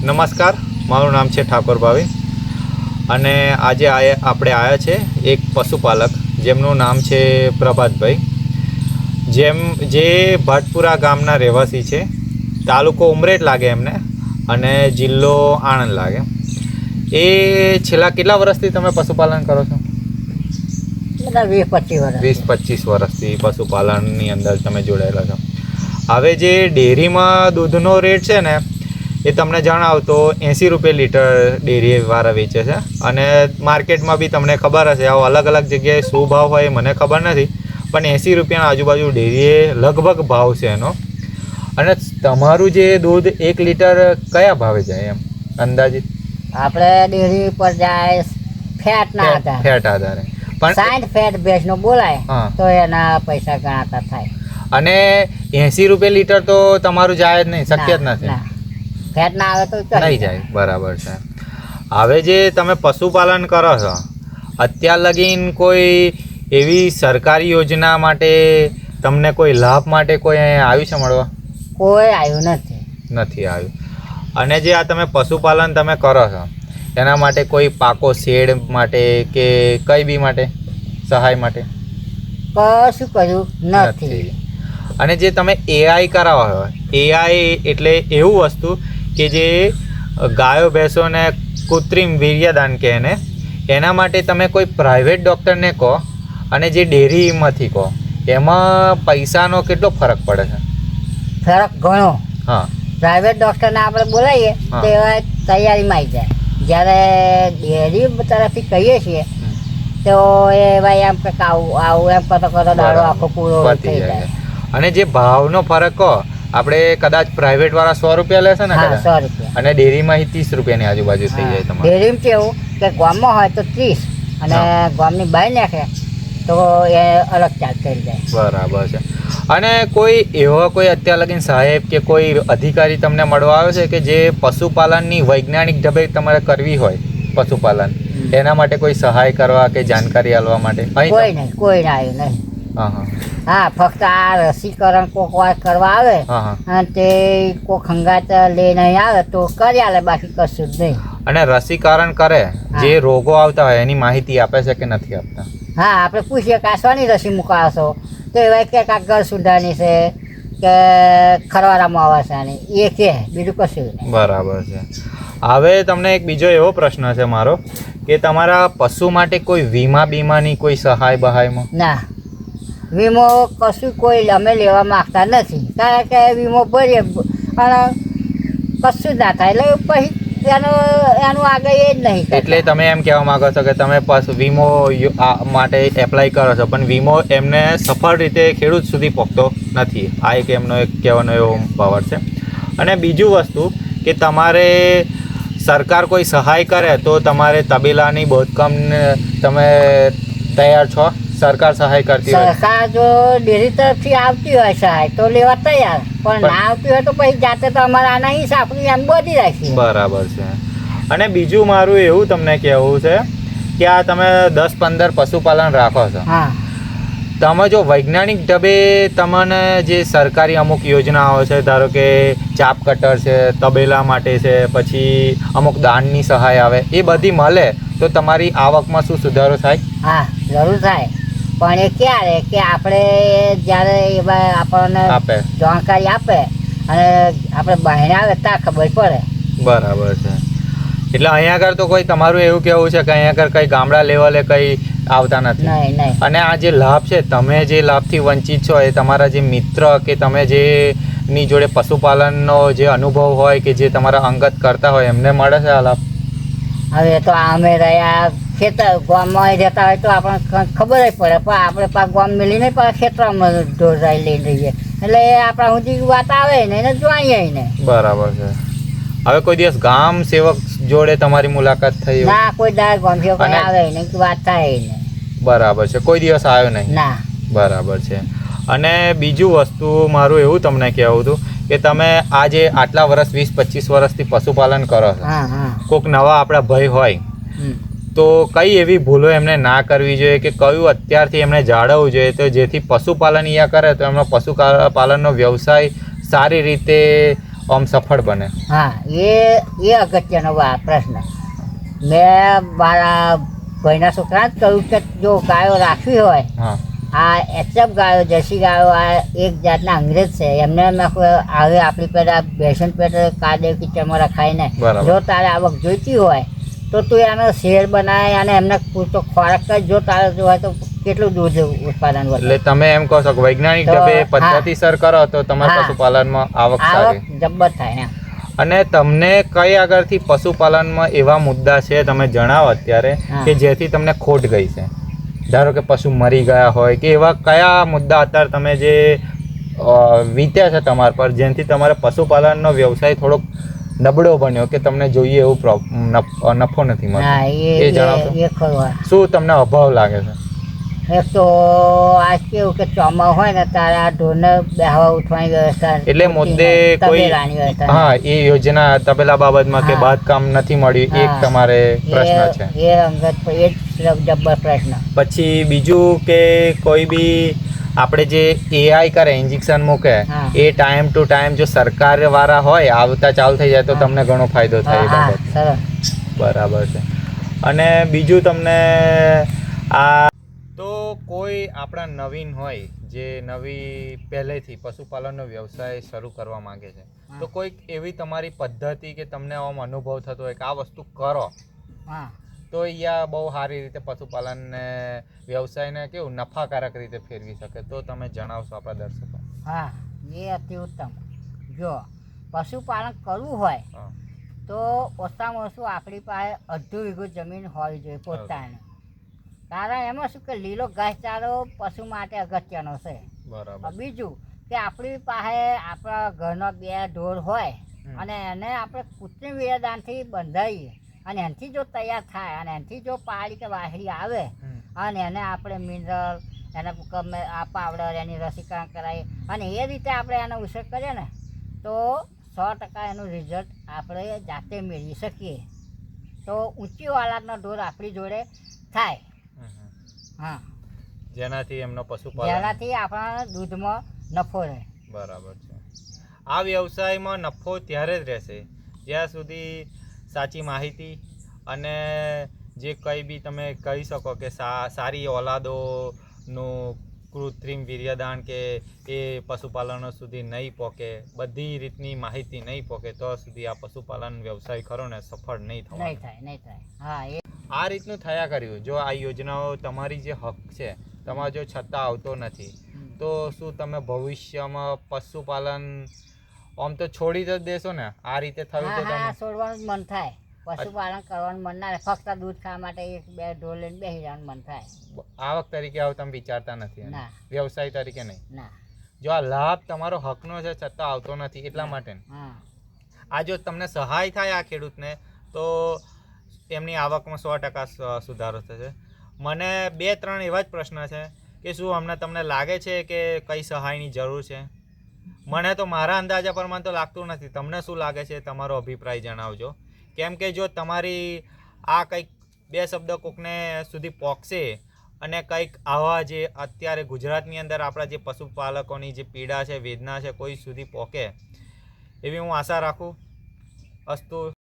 નમસ્કાર મારું નામ છે ઠાકોર ભાવિન અને આજે આપણે આવ્યા છે એક પશુપાલક જેમનું નામ છે પ્રભાતભાઈ. જેમ જે ભાટપુરા ગામના રહેવાસી છે. તાલુકો ઉમરેઠ લાગે એમને અને જિલ્લો આણંદ લાગે. એ છેલ્લા કેટલા વર્ષથી તમે પશુપાલન કરો છો? વીસ પચીસ વર્ષથી પશુપાલનની અંદર તમે જોડાયેલા છો. હવે જે ડેરીમાં દૂધનો રેટ છે ને એ તમને જણાવ તો એંસી રૂપિયા લીટર ડેરીવાળા વેચે છે. અને માર્કેટમાં બી તમને ખબર હશે આવો અલગ અલગ જગ્યાએ શું ભાવ હોય એ મને ખબર નથી પણ એંસી રૂપિયાના આજુબાજુ ડેરીએ લગભગ ભાવ છે એનો. અને તમારું જે દૂધ એક લીટર કયા ભાવે જાય એમ અંદાજિત આપણે ડેરી પર જાય ફેટ ના હતા ફેટ આધારે. પણ સાઠ ફેટ ભેંસનો બોલાય. તો એના પૈસા ગણાતા થાય. અને એંસી રૂપિયા લીટર તો તમારું જાય જ નહીં શક્ય જ નથી. ફેટ ના આવે તો નહીં જાય. બરાબર છે. હવે જે તમે પશુપાલન કરો છો અત્યાર લગીન કોઈ એવી સરકારી યોજના માટે તમને કોઈ લાભ માટે કોઈ આવ્યું છે મળવા? કોઈ આવ્યું નથી. નથી આવ્યું. અને જે આ તમે પશુપાલન તમે કરો છો એના માટે કોઈ પાકો શેડ માટે કે કઈ બી માટે? સહાય માટે? કશું કર્યું નથી. અને જે તમે એઆઈ કરાવો છો એઆઈ એટલે એવું વસ્તુ કે જે ગાયો ભેંસોને કૃત્રિમ વીર્યદાન કહે એને એના માટે તમે કોઈ પ્રાઇવેટ ડૉક્ટરને કહો અને જે ડેરીમાંથી કહો એમાં પૈસાનો કેટલો ફરક પડે છે? ફરક ઘણો. હા. પ્રાઇવેટ ડૉક્ટરને આપણે બોલાવીએ. તો એવા તૈયારીમાં આવી જાય. જ્યારે ડેરી તરફથી કહીએ છીએ તો એ ભાઈ એમ કે આવું આવું એમ કરતો કરતો દાડો આખો પૂરો થઈ જાય અને જે ભાવનો ફરક કહો આપણે કદાચ પ્રાઇવેટ વાળા સો રૂપિયા લેશે ને હા સો રૂપિયા. અને ડેરીમાં ત્રીસ રૂપિયાની આજુબાજુ થઈ જાય તમારે. ડેરીમાં કેવું કે ગામમાં હોય તો ત્રીસ અને ગામની બહાર નાખે તો એ અલગ ચાર્જ કરી જાય બરાબર છે. અને કોઈ એવો કોઈ અત્યાર લગીન સાહેબ કે કોઈ અધિકારી તમને મળવા આવે છે કે જે પશુપાલનની વૈજ્ઞાનિક ઢબે તમારે કરવી હોય પશુપાલન? એના માટે કોઈ સહાય કરવા કે જાણકારી આપવા માટે? કોઈ નહીં કોઈ આવ્યું નહીં. હા હા હા ફક્ત આ રસીકરણ કોક વાર કરવા આવે અને તે કોક હંગાત લઈને આવે તો કરી આલે બાકી કશું જ નહીં. અને રસીકરણ કરે જે રોગો આવતા હોય એની માહિતી આપે છે કે નથી આપતા? હા આપણે પૂછીએ કે શાની રસી મુકાશો? તો એવા કે કાંક ઘર સુધારની છે કે ખરવારામાં આવશે એ કે બીજું કશું બરાબર છે. હવે તમને એક બીજો એવો પ્રશ્ન છે મારો કે તમારા પશુ માટે કોઈ વીમા બીમાની કોઈ સહાય બહાયમાં ના. વીમો કશું કોઈ અમે લેવા માગતા નથી. કારણ કે વીમો ભરીએ અને કશું જ ના થાય. એટલે પછી એનું એનું આગળ એ જ નહીં એટલે તમે એમ કહેવા માંગો છો કે તમે વીમો માટે એપ્લાય કરો છો, પણ વીમો એમને સફળ રીતે ખેડૂત સુધી પહોંચતો નથી. આ એક એમનો એક કહેવાનો એવો પાવર છે. અને બીજું વસ્તુ કે તમારે સરકાર કોઈ સહાય કરે તો તમારે તબેલાની બોધકમ તમે તૈયાર છો? સરકાર સહાય કરતી હોય. સરકાર જો ડેરી તરફથી આવતી હોય સહાય તો લેવા તૈયાર. પણ ના આવતી હોય તો પછી જાતે તો અમારા આના હિસાબની એમ બધી રાખીએ. બરાબર છે. અને બીજું મારું એવું તમને કહેવું છે કે આ તમે દસ પંદર પશુપાલન રાખો છો. તમે જો વૈજ્ઞાનિક ઢબે તમને જે સરકારી અમુક યોજનાઓ છે ધારો કે ચાપ કટર છે તબેલા માટે છે પછી અમુક દાનની સહાય આવે એ બધી મળે તો તમારી આવકમાં શું સુધારો થાય? હા જરૂર થાય. પણ એ ક્યારે કે આપણે જ્યારે એવા આપણને આપે. જાણકારી આપે અને આપણે બહેને આવે ત્યાં ખબર પડે. બરાબર છે. એટલે અહીંયા આગળ તો કોઈ તમારું એવું કેવું છે કે અહીંયા આગળ કંઈ ગામડા લેવલે કંઈ આવતા નથી? અને આ જે લાભ છે તમે જે લાભથી વંચિત છો એ તમારા જે મિત્ર કે તમે જે ની જોડે પશુપાલનનો જે અનુભવ હોય કે જે તમારા અંગત કરતા હોય એમને મળે છે આ લાભ? હવે તો અમે રહ્યા ખેતર ગામમાં રહેતા હોય તો આપણને ખબર જ પડે પણ આપણે પાક ગામ મિલીને પણ ખેતરમાં ઢોરાઈ લઈ રહીએ એટલે આપણા સુધી વાત આવે ને એને જોઈએ ને બરાબર છે. હવે કોઈ દિવસ ગામ સેવક જોડે તમારી મુલાકાત થઈ? ના કોઈ દાળ ગામ સેવક આવે ને વાત થાય ને બરાબર છે. કોઈ દિવસ આવ્યો નહીં? ના. બરાબર છે. અને બીજું વસ્તુ મારું એવું તમને કહેવું હતું કે તમે આજે આટલા વર્ષ વીસ પચીસ વર્ષથી પશુપાલન કરો છો. કોઈક નવા આપણા ભય હોય. તો કઈ એવી ભૂલો એમને ના કરવી જોઈએ કે કયું અત્યારથી એમને જાળવવું જોઈએ? તો જેથી પશુપાલન અહીંયા કરે તો એમનો પશુપાલનનો વ્યવસાય સારી રીતે આમ સફળ બને. હા એ એ અગત્યનો પ્રશ્ન. મેં મારા ભાઈના છોકરાને જ કહ્યું કે જો ગાયો રાખવી હોય આ એચએફ ગાયો જર્સી ગાયો આ એક જાતના અંગ્રેજ છે. એમને હવે આપણી પેલા બેસન પેટે કાદે કિચનમાં રખાય ને જો તારે આવક જોઈતી હોય તો તું એનો શેર બનાય અને એમને પૂરતો ખોરાક જ જો તારે જો હોય તો કેટલું દૂધ ઉત્પાદન એટલે તમે એમ કહો છો વૈજ્ઞાનિક ઢબે. પદ્ધતિસર કરો તો તમારા પશુપાલનમાં આવક સારી. જબ્બર થાય અને તમને કઈ આગળથી પશુપાલનમાં એવા મુદ્દા છે તમે જણાવો અત્યારે કે જેથી તમને ખોટ ગઈ છે? ધારો કે પશુ મરી ગયા હોય કે એવા કયા મુદ્દા અત્યારે તમે જે વીત્યા છે તમારા પર જેનાથી તમારે પશુપાલનનો વ્યવસાય થોડોક નબળો બન્યો કે તમને જોઈએ એવું નફો નથી મળતો? એ જણાવશો? શું તમને અભાવ લાગે છે? એક તો આ કેવું કે ચોમા હોય ને તારે આ ઢોરને બેહવા ઉઠવાની વ્યવસ્થા એટલે મુદ્દે કોઈ હા એ યોજના તબેલા બાબતમાં કે બાંધકામ નથી મળ્યું એક તમારે પ્રશ્ન છે. એ અંગત એ જબ્બર પ્રશ્ન. પછી બીજું કે કોઈ બી આપણે જે એઆઈ કરે ઇન્જેક્શન મૂકે એ ટાઈમ ટુ ટાઈમ જો સરકાર વાળા હોય આવતા ચાલુ થઈ જાય તો તમને ઘણો ફાયદો થાય બરાબર છે. અને બીજું તમને આ તો કોઈ આપણા નવીન હોય જે નવી પહેલેથી પશુપાલનનો વ્યવસાય શરૂ કરવા માંગે છે તો કોઈક એવી તમારી પદ્ધતિ કે તમને આમ અનુભવ થતો હોય કે આ વસ્તુ કરો. હા. તો અહીંયા બહુ સારી રીતે પશુપાલનને વ્યવસાયને કેવું નફાકારક રીતે ફેરવી શકે તો તમે જણાવશો આપણા દર્શકો. હા એ અતિ ઉત્તમ. જો પશુપાલન કરવું હોય તો ઓછામાં ઓછું આપણી પાસે અડધું વીઘું જમીન હોવી જોઈએ પોતાની. કારણ એમાં શું કે લીલો ઘાસચારો પશુ માટે અગત્યનો છે. બરાબર. બીજું કે આપણી પાસે આપણા ઘરનો બે ઢોર હોય અને એને આપણે કૃત્રિમ વિરદાનથી બંધાઈએ. અને એનાથી જો તૈયાર થાય અને એનાથી જો પાડી કે વાહડી આવે અને એને આપણે મિનરલ એને ગમે આ પાવડર એની રસીકરણ કરાવી અને એ રીતે આપણે એનો ઉછેર કરીએ ને તો સો ટકા એનું રિઝલ્ટ આપણે જાતે મેળવી શકીએ. તો ઊંચી ઓલાદનો ઢોર આપણી જોડે થાય. હા. જેનાથી એમનો પશુપાલન જેનાથી આપણા દૂધમાં નફો રહે. બરાબર છે. આ વ્યવસાયમાં નફો ત્યારે જ રહેશે. જ્યાં સુધી સાચી માહિતી અને જે કંઈ બી તમે કહી શકો કે સારી ઓલાદોનું કૃત્રિમ વીર્યદાન કે એ પશુપાલનો સુધી નહીં પહોંચે બધી રીતની માહિતી નહીં પહોંચે તો સુધી આ પશુપાલન વ્યવસાય ખરો ને સફળ નહીં નહીં થાય નહીં થાય. હા એ આ રીતનું થયા કર્યું. જો આ યોજનાઓ તમારી જે હક છે તમારો જો છતાં આવતો નથી તો શું તમે ભવિષ્યમાં પશુપાલન આમ તો છોડી તો જ દેશો ને. આ રીતે થયું તો તમને તમે. છોડવાનું મન થાય. પશુપાલન કરવાનું મન ના ફક્ત દૂધ ખાવા માટે એક બે ઢોર લઈને બેસી જવાનું મન થાય. આવક તરીકે આવું તમે વિચારતા નથી વ્યવસાય તરીકે નહીં. ના. જો આ લાભ તમારો હકનો છે છતાં આવતો નથી એટલા માટે આ જો તમને સહાય થાય આ ખેડૂતને તો એમની આવકમાં સો ટકા સુધારો થશે. મને બે ત્રણ એવા જ પ્રશ્ન છે કે શું હમણાં તમને લાગે છે કે કઈ સહાયની જરૂર છે? મને તો મારા અંદાજા પ્રમાણે તો લાગતું નથી. તમને શું લાગે છે તમારો અભિપ્રાય જણાવજો. કેમ કે જો તમારી આ કંઈક બે શબ્દ કોકને સુધી પહોંચશે અને કંઈક આવા જે અત્યારે ગુજરાતની અંદર આપણા જે પશુપાલકોની જે પીડા છે, વેદના છે, કોઈ સુધી પહોંચે એવી હું આશા રાખું. અસ્તુ